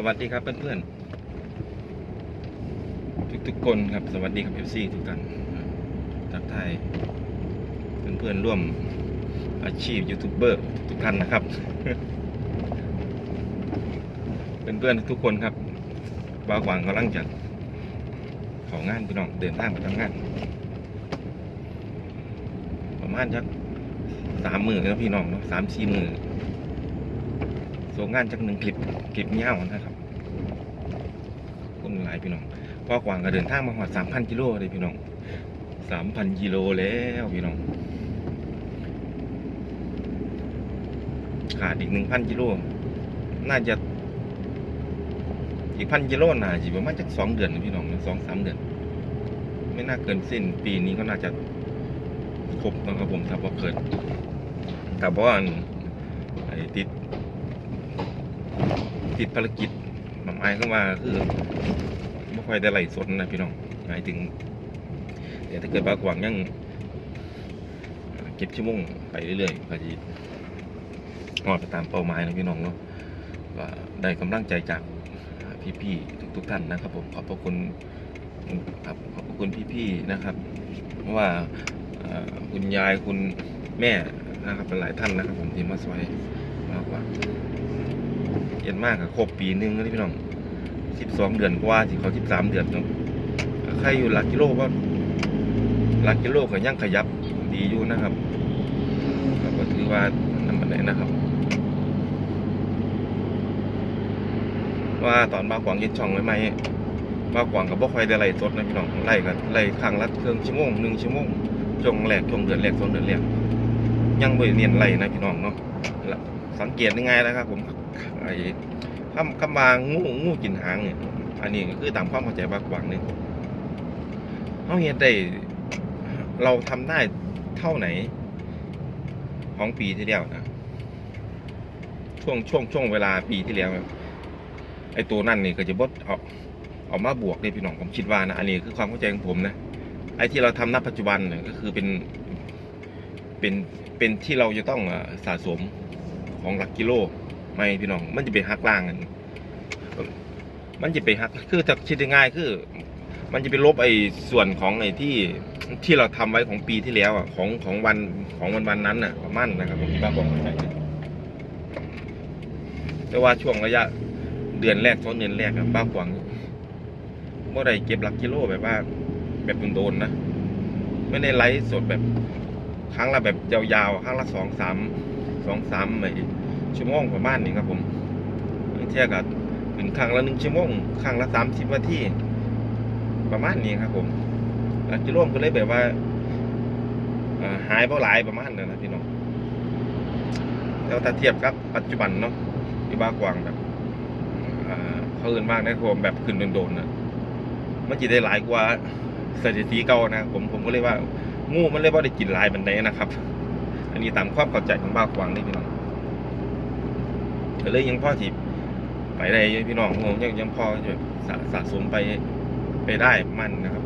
สวัสดีครับเพื่อนๆทุกๆคนครับ สวัสดีครับเอฟซีทุกท่านทักทายเพื่อนๆร่วมอาชีพยูทูบเบอร์ทุกท่านนะครับ เพื่อนๆทุกคนครับบ่าหวังกำลังจะของงานพี่น้องเดินทางไปทำงาน ประมาณจักสามหมือนะพี่น้องเนาะสามสี่หมือ ส่งงานจากหนึ่งคลิปคลิปเงาวนะครับคนหลายพี่น้องพ่อกวางก็เดินทางมาหอดสามพันกิโลเลยพี่น้องสามพันกิโลแล้วพี่น้องขาดอีกหนึ่งพันกิโลน่าจะอีกพันกิโลน่าจะประมาณจักสองเดือนนะพี่น้องสองสามเดือน ไม่น่าเกินสิ้น ปีนี้ก็น่าจะครบนะครับผมถ้าพอเกิดถ้าเพราะว่าอันไอ้ติด ติดภารกิจหมายก็ว่าคือไม่ค่อยได้ไหลสดนะพี่น้องหมายถึงแต่ถ้าเกิดบากหวังยังเก็บชั่วโมงไปเรื่อยๆก็จะงอดไปตามเป้าหมายนะพี่น้องเนาะก็ได้กำลังใจจากพี่ๆทุกๆท่านนะครับ ผมขอบพระคุณครับขอบคุณพี่ๆนะครับว่าคุณยายคุณแม่นะครับเป็นหลายท่านนะครับ ผมที่มาซอยมากกว่า เย็นมากอะครบปีหนึงนี่พี่น้องสิบสองเดือนกว่าสิเขาสิบสามเดือนเนาะใครอยู่หลักกิโลว่าหลักกิโลก็ยังขยับดีอยู่นะครับครับก็ถือว่านั่นมันไหนะครับ ว่าตอนมากวางย็นช่องไว้ไหมมากวางกับบ่ค่อยได้ไล่สดนะพี่น้องไล่กันไล่ครั้งละเครื่องชั่วโมงหนึ่งชั่วโมงช่วงแรกช่วงเดือนแรกช่วงเดือนแรกยังไม่เนียนไรนะพี่น้องเนาะ สังเกตยังไงนะครับ ผมไอ้คำคำว่างูงูกินหางเนี่ยอันนี้คือตามความเข้าใจบางกวางนี่เขาเห็นได้เราทำได้เท่าไหน ของปีที่แล้วนะช่วงช่วงช่วงเวลาปีที่แล้วไอ้ตัวนั่นนี่ก็จะบดเอาเอามาบวกเลยพี่น้องผมคิดว่านะอันนี้คือความเข้าใจของผมนะไอ้ที่เราทำณปัจจุบันเนี่ยก็คือเป็นเป็นเป็นที่เราจะต้องสะสม ของหลักกิโลไม่พี่น้อง มันจะไปหักล่างกันมันจะไปหักคือถ้าคิดง่ายคือ มันจะไปลบไอ้ส่วนของไอ้ที่ที่เราทำไว้ของปีที่แล้วอะของของวันของวันวันนั้นน่ะประมาณนะครับผมที่บ้าบอกใช่แต่ว่าช่วงระยะเดือนแรกสองเดือนแรกอะบ้ากวางเมื่อไรเก็บหลักกิโลแบบว่า แบบโดนๆนะ ไม่ได้ไลฟ์สดแบบครั้งละแบบยาวๆครั้งละสองสาม สองสามไอ้ชั่วโมงประมาณนี้ครับผมเทียบกับถึงครั้งละหนึ่งชั่วโมงครั้งละสามสิบนาทีประมาณนี้ครับผมหลักกิโลมก็เลยแบบว่าหายเพราะหลายประมาณนั้นนะพี่น้องแล้วถ้าเทียบกับปัจจุบันเนาะที่บ้ากวางแบบเขาเอื่นมากนะครับผมแบบขึ้นโดนๆนะมันจะได้หลายกว่าสถิติเก่านะผมผมก็เลยว่างูมันเลยว่าได้กินหลายบันไดนะครับ อันนี้ตามความเข้าใจของบ้าวกวางนี่พี่น้องก็เลยยังพ่อที่ไปได้พี่น้องผมยังยังพอจะสะสะสมไปไปได้มันนะครับ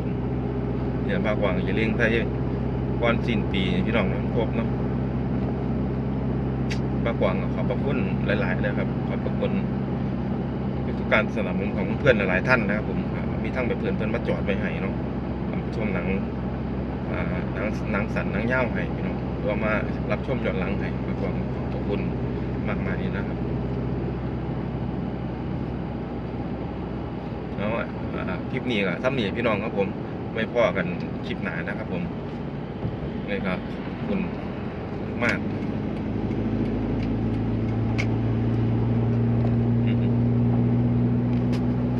เดี๋ยวบ้าวกวางอย่าเลี้ยงใส่ก่อนสิ้นปีพี่น้องมันครบเนาะบ้าวกวางขอบพระคุณหลายๆเลยครับ ขอบพระคุณทุกการสนับสนุนของเพื่อนหลายๆท่านนะครับผมมีทั้งแบบเพื่อนเพื่อนมาจอดไว้ให้เนาะชมหนังอ่าหนังหนังสันหนังย่าวให้พี่น้อง หรือว่ามารับชมย้อนหลังให้ก็ขอขอบคุณมากมายนะครับเอาอะคลิปนี้ก็ซ้ำนี่พี่น้องครับผมไม่พ่อกันคลิปหนานะครับผมนี่ครับขอบคุณมาก